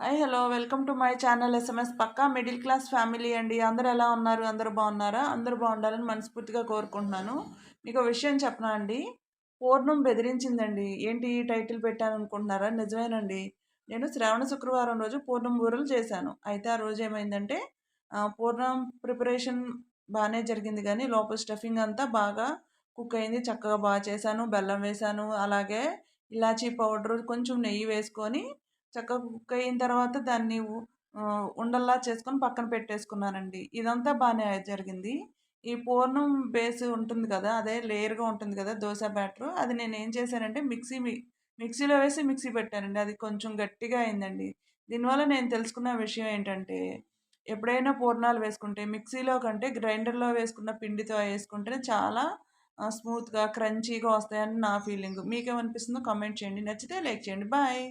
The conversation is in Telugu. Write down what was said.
Hi hello. Welcome to my channel SMS Pakka. Middle class family అండి. అందరు ఎలా ఉన్నారు? అందరు బాగున్నారా? అందరు బాగుండాలని మనస్ఫూర్తిగా కోరుకుంటున్నాను. మీకు విషయం చెప్పనా అండి? పూర్ణం బెదిరించిందండి. ఏంటి ఈ టైటిల్ పెట్టాను అనుకుంటున్నారా నిజమేనండి. నేను శ్రావణ శుక్రవారం రోజు పూర్ణం బూరలు చేశాను. అయితే ఆ రోజు ఏమైందంటే పూర్ణం ప్రిపరేషన్ బాగానే జరిగింది కానీ లోపల స్టఫింగ్ అంతా బాగా కుక్ అయింది. చక్కగా బాగా చేశాను. బెల్లం వేశాను. అలాగే ఇలాచీ పౌడర్ కొంచెం నెయ్యి వేసుకొని చక్కగా కుక్ అయిన తర్వాత దాన్ని ఉండల్లా చేసుకొని పక్కన పెట్టేసుకున్నానండి ఇదంతా బాగానే జరిగింది. ఈ పూర్ణం బేస్ ఉంటుంది కదా అదే లేయర్గా ఉంటుంది కదా దోశ బ్యాటర్. అది నేను ఏం చేశానంటే మిక్సీ మిక్సీలో వేసి మిక్సీ పెట్టానండి. అది కొంచెం గట్టిగా అయిందండి. దీనివల్ల నేను తెలుసుకున్న విషయం ఏంటంటే ఎప్పుడైనా పూర్ణాలు వేసుకుంటే మిక్సీలో కంటే గ్రైండర్లో వేసుకున్న పిండితో వేసుకుంటే చాలా స్మూత్గా క్రంచీగా వస్తాయని నా ఫీలింగ్. మీకేమనిపిస్తుందో కమెంట్ చేయండి. నచ్చితే లైక్ చేయండి. బాయ్!